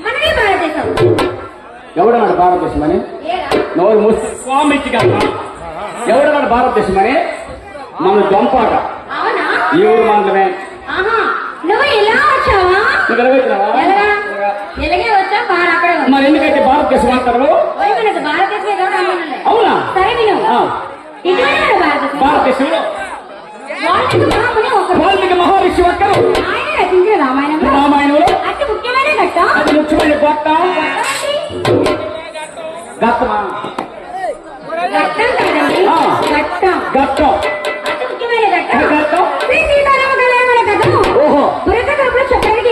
మనమే భారతదేశం. ఎవడన్నాడు భారతదేశం అని? నోరు మూసి. స్వామికి ఎవడన్నాడు భారతదేశం అని? మన దొంపాట అవునా? ఈ ఊరు ఉంది. మరి ఎందుకైతే భారతదేశం అంటారు. అవునా? భారతదేశంలో? వాల్మీకి మహర్షి ఒక్కరు.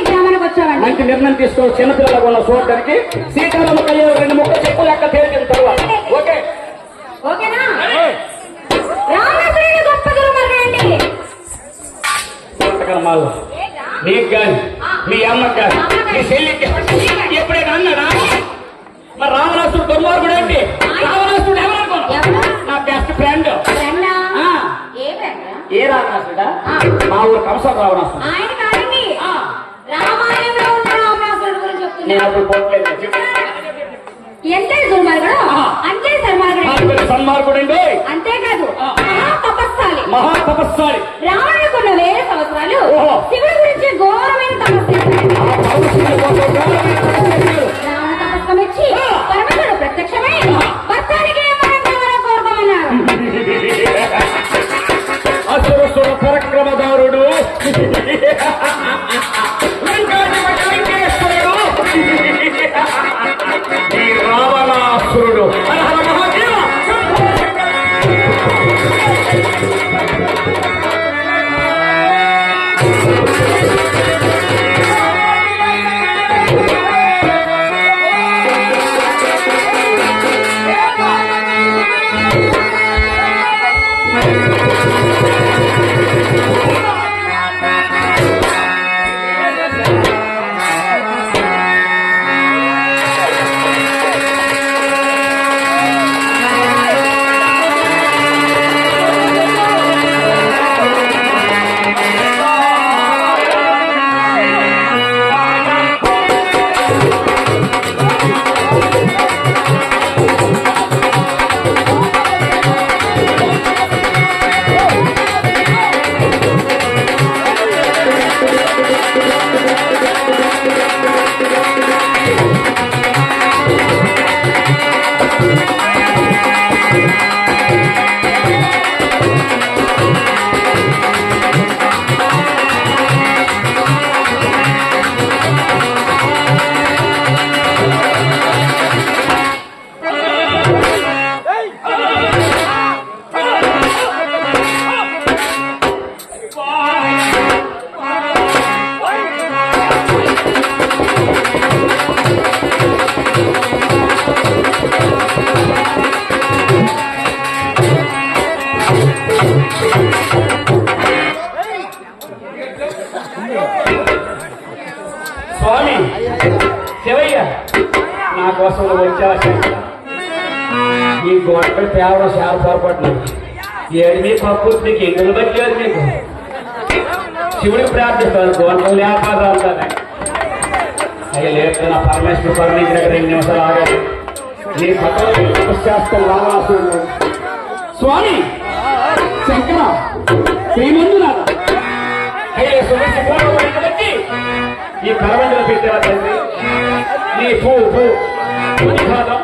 గ్రామానికి వచ్చామండి మంచి నిర్ణయం తీసుకో. చిన్నపిల్లలకు ఉన్న చూడడానికి సీతారామ కళ్యాణం రెండు ముక్క చెప్పు లెక్క తేలిన తర్వాత. ఓకే. ఓకేనా? నీకు కానీ మీ అమ్మకి కానీ మీ చెల్లికి ఎప్పుడైనా అన్నాడా? మరి రావణాసుడు దుర్మార్గుడు ఏంటి? రావణాసుడు ఎవరు? నా బెస్ట్ ఫ్రెండ్. ఏ రావణాసుడా. మా ఊరు కంసాల రావణాసుడు నేను అప్పుడు పోట్లేదు. ఎంత దుర్మార్గుడు. అంతే సన్మార్గుడు మార్గుడు సన్మార్గుడండి అంతేకాదు ఆ. మహా తపస్సాలి మహా తపస్సాలి రావణుడికి ఉన్న వేల సంవత్సరాలు. శివుడి గురించి ఘోరమైన తపస్సు Thank you. శివయ్య నా కోసం నువ్వు వచ్చావా శివయ్య? ఈ గొడవలు తేవడం చాలా పొరపడినావు ఏడు మీ పప్పు నీకు ఎందుకు బతికేది నీకు శివుడికి ప్రార్థిస్తాను గోడలు లేకపోతే అంటానే అయ్యా లేదు నా పరమేశ్వర పరమేశ్వర దగ్గర రెండు నిమిషాలు ఆగాలి నీ పక్కన శాస్త్రం రావాల్సింది స్వామి శంకర శ్రీమంతునాథ అయ్యా సుమతి పూర్వం బయటకు వచ్చి ఈ కరవంజలు పెట్టేవా తండ్రి నీ పూ పూ పాదం